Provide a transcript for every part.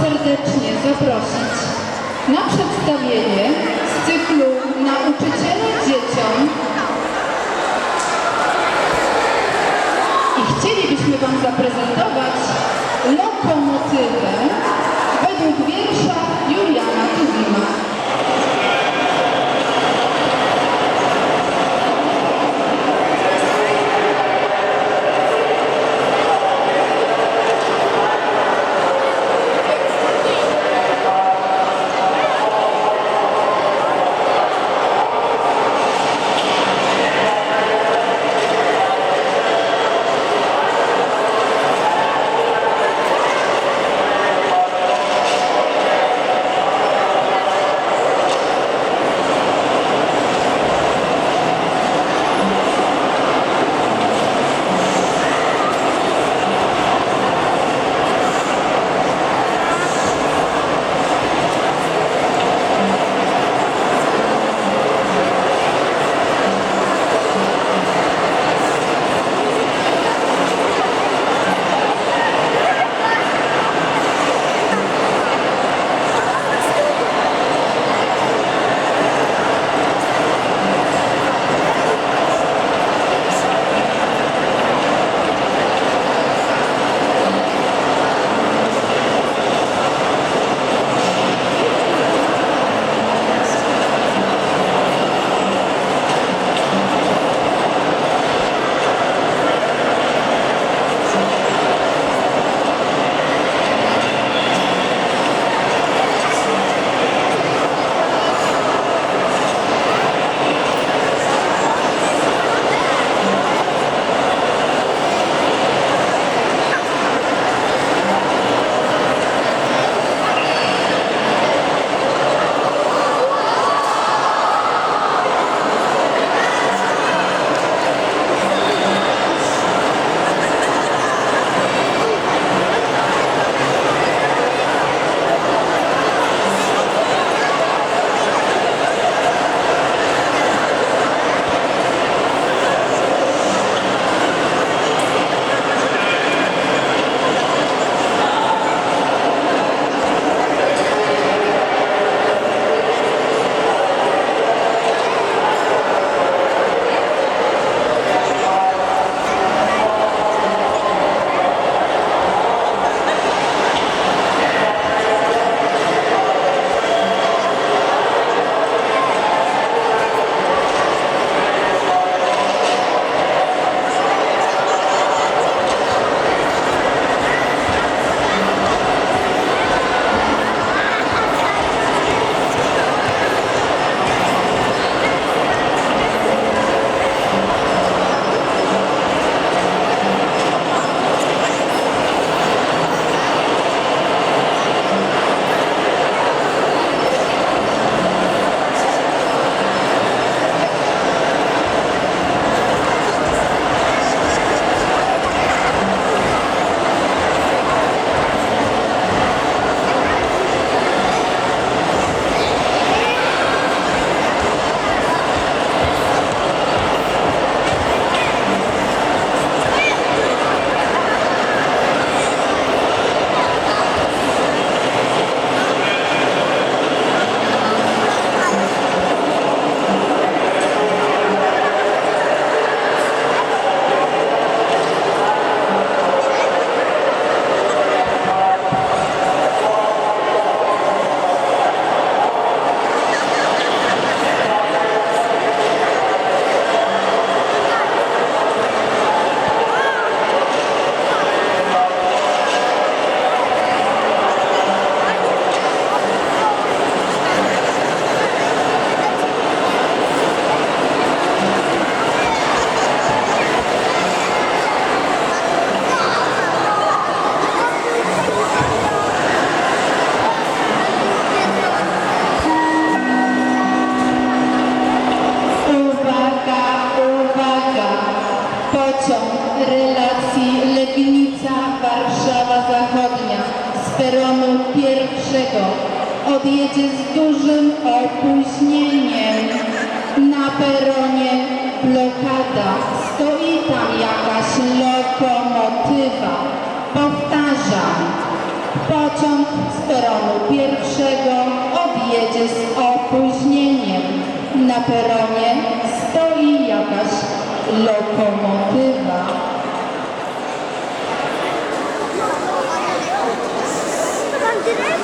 serdecznie zaprosić na przedstawienie z cyklu Nauczyciele dzieciom. I chcielibyśmy Wam zaprezentować lokomotywę według wiersza Pociąg z peronu pierwszego odjedzie z opóźnieniem. Na peronie stoi jakaś lokomotywa.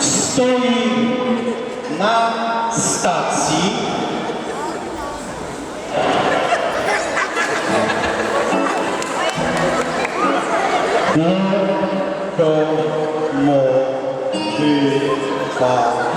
stoi na stacji โมทีสา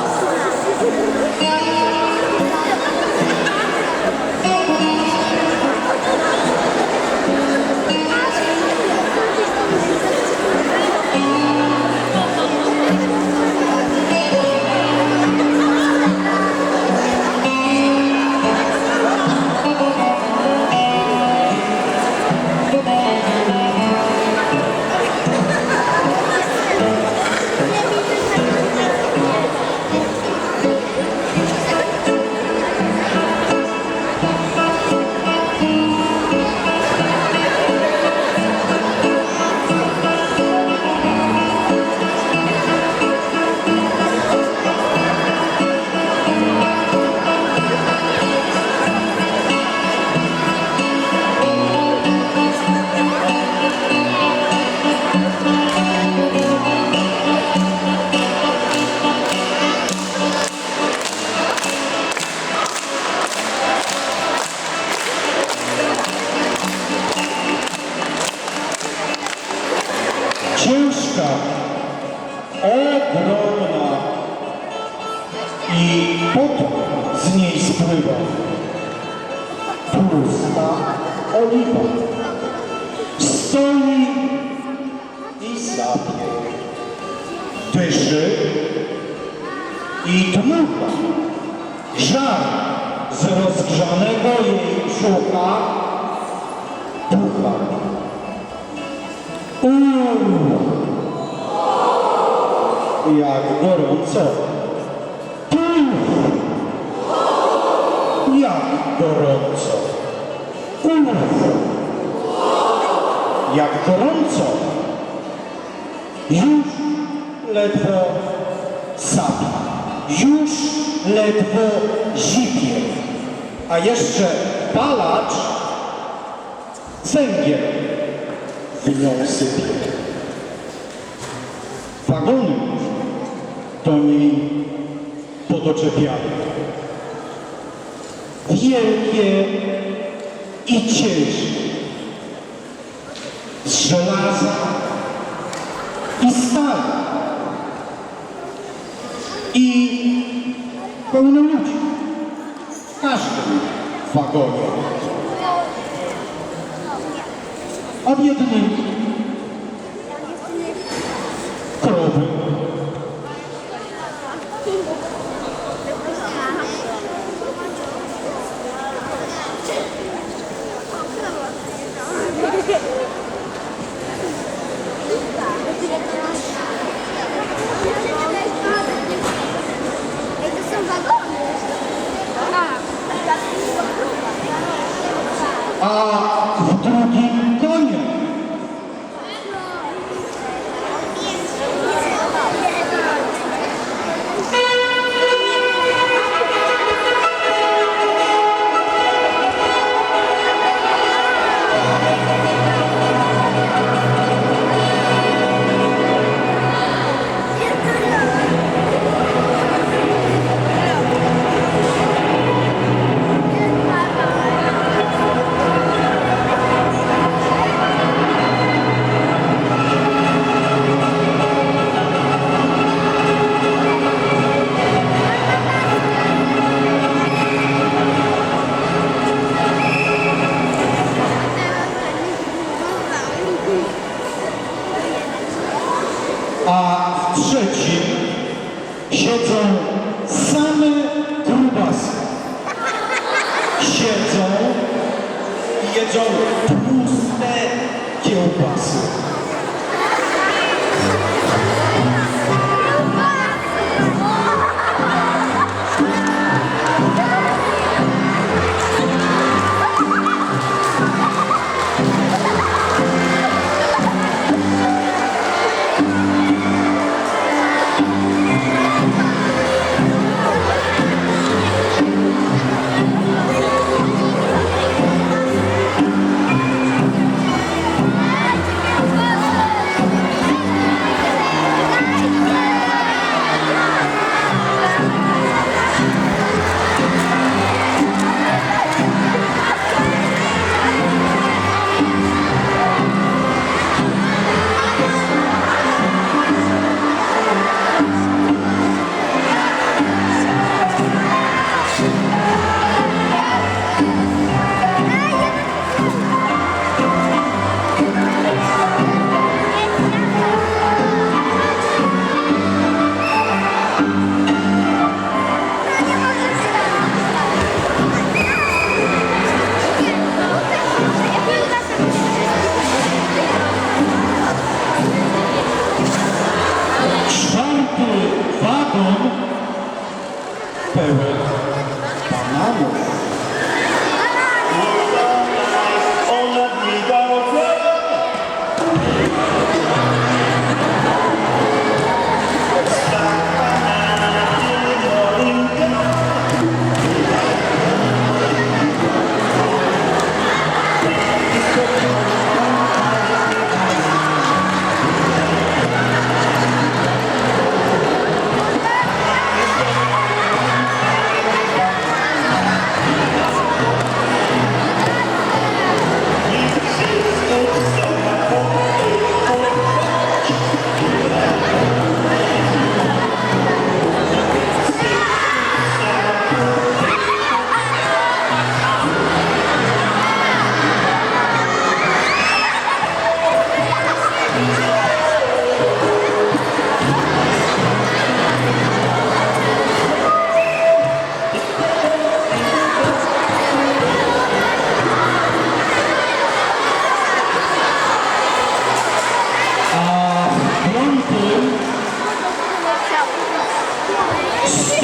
jak gorąco. Już ledwo sapie, już ledwo zipie, a jeszcze palacz cęgiel w nią sypie. Wagony do niej podoczepiane. Wielkie i ciężkie. Mm-hmm.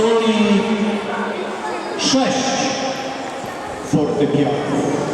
Stoi sześć fortepianów.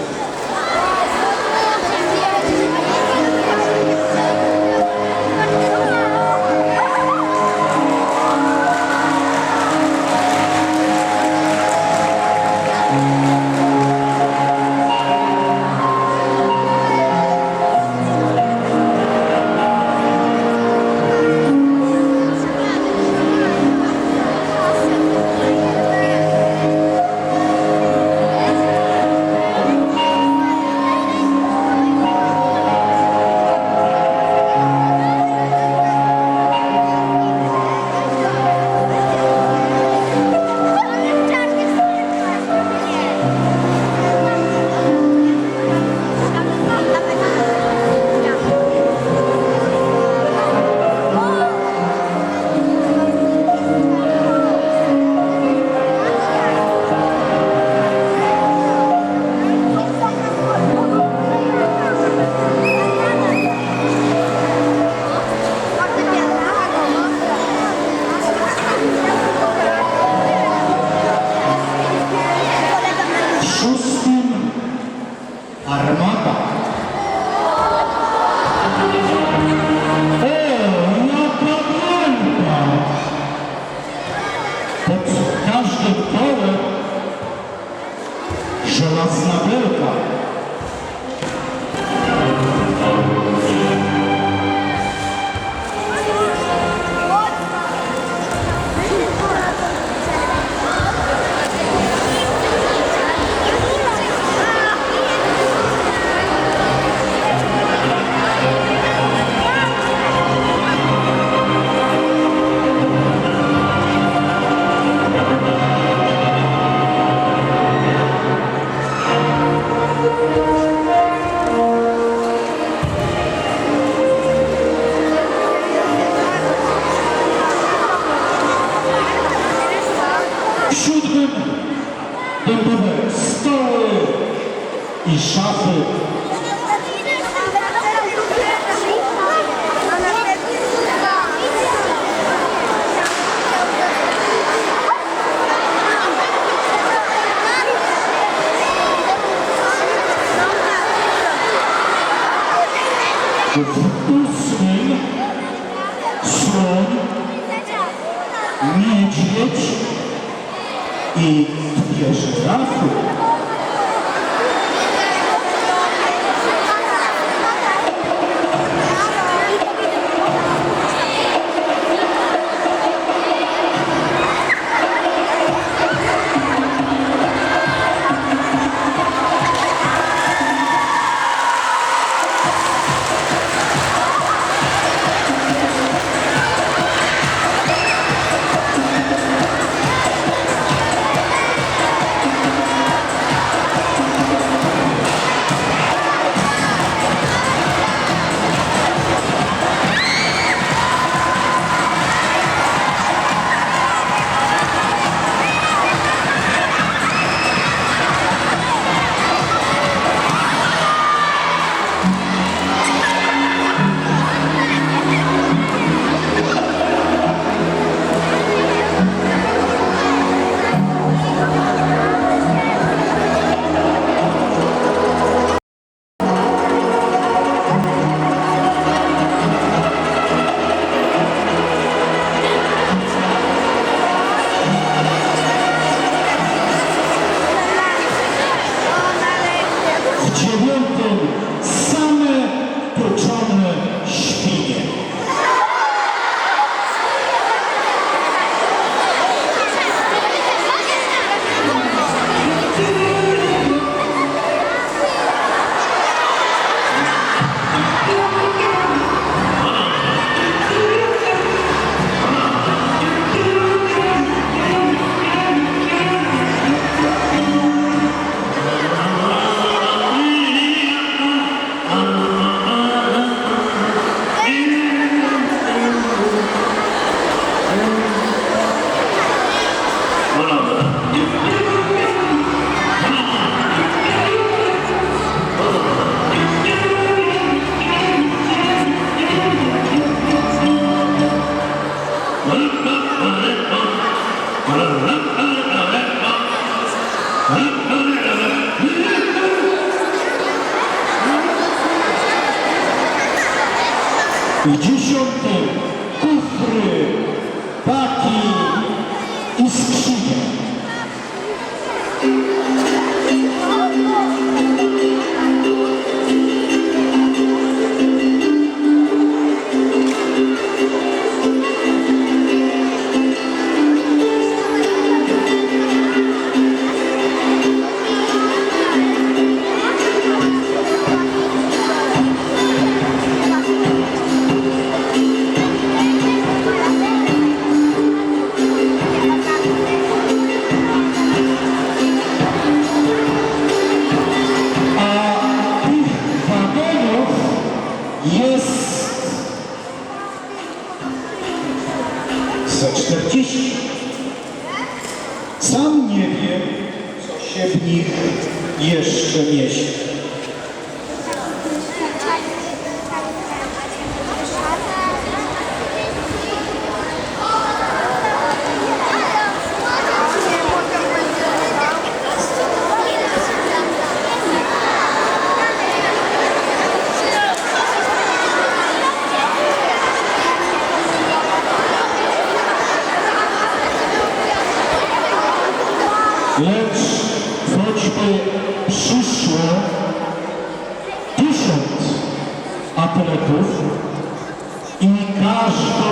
I Lecz choćby przyszło tysiąc atletów i każdy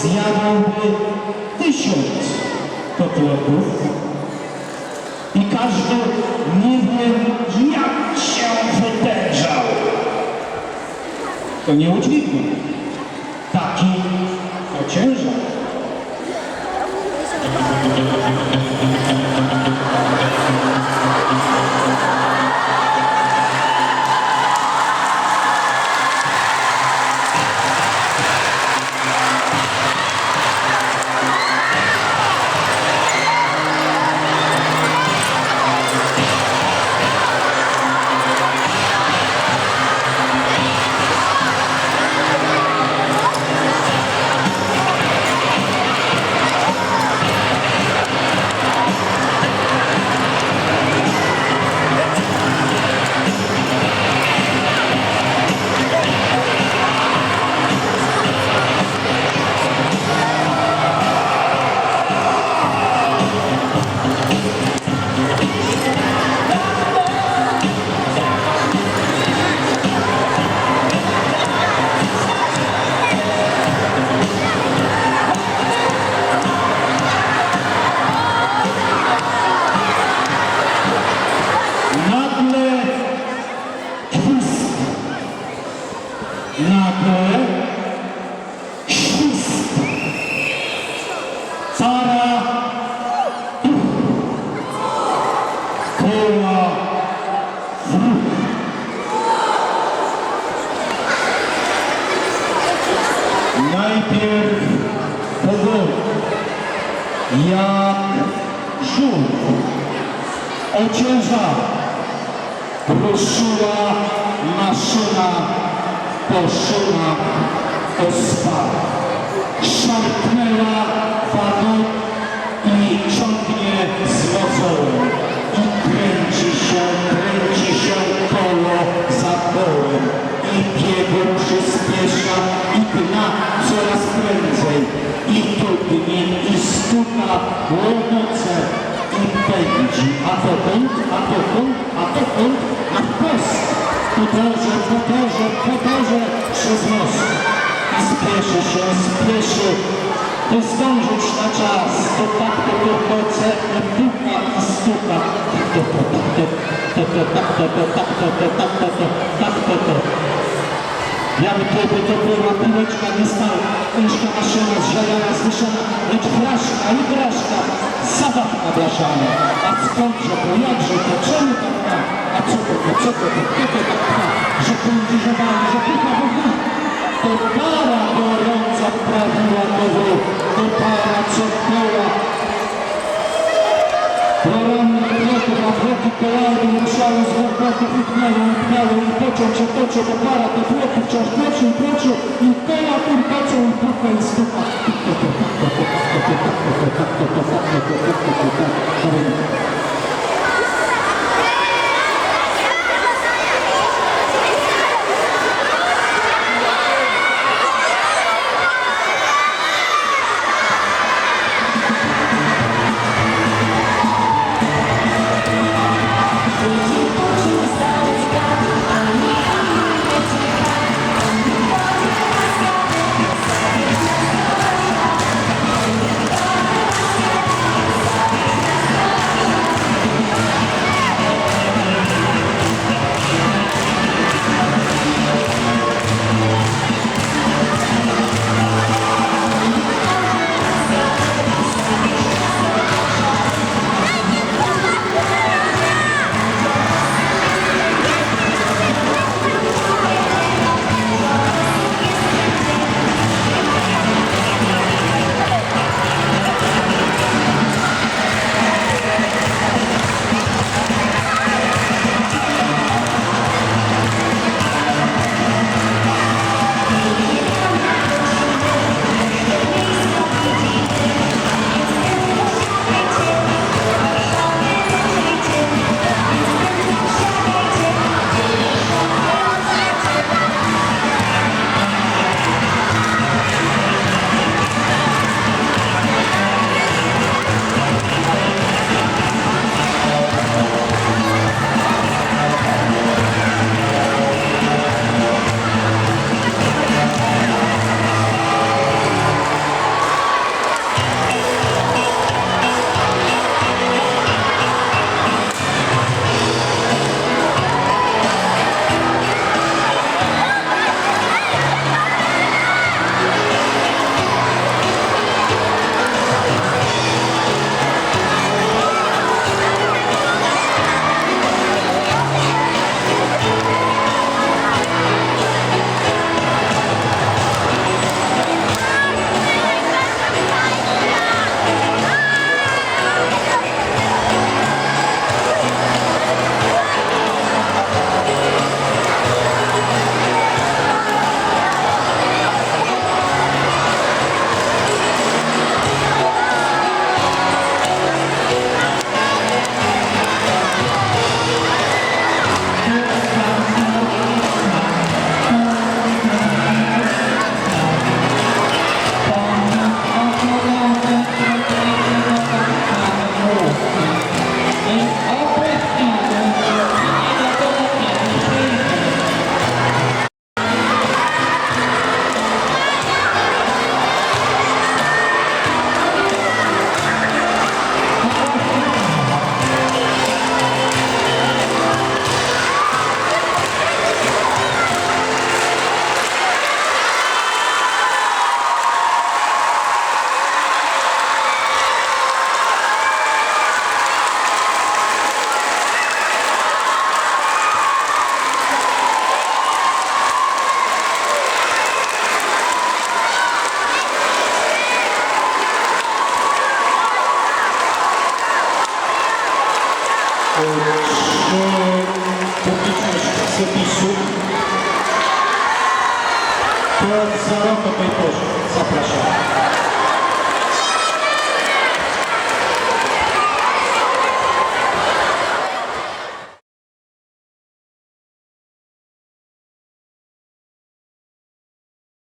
zjadłby tysiąc kotletów i każdy nie wiem jak się wytężał, to nie udźwignie. Taki to ciężar. Ocięża ruszyła maszyna po szynach po spadł. Szarpnęła wagon i ciągnie z mozołem i kręci się, kręci się koło za kołem. I biegu przyspiesza i gna coraz prędzej. I tudnie i stuka łomoce i pędzi, a dokąd, a dokąd, a dokąd, a wprost, po torze, po torze, po torze, przez most. I spieszy się, spieszy, by zdążyć na czas, to tak to to koce i puka i stuka. To to tak to, to to tak to to tak to to tak to to tak to to. Jakby to była piłeczka, nie stał, ciężka maszyna, zżerana, zwyszona, lecz fraszka i graszka, zabawka blaszana. A skądże to, jakże to, czemu tak ma? A co to, to, co to, to, kto to tak ma? Że pędzi, że wali, że pycha, bo ma. To para gorąca prawiła nową, to para co koła. Poranne kroki, a Wyjeżdżają z głęboków i pchniają, i pchniają, i toczą się, toczą, bo para tych chłopów wciąż płoczą, płoczą, i koła kurkaczą, i puka, i stuka. Thank you.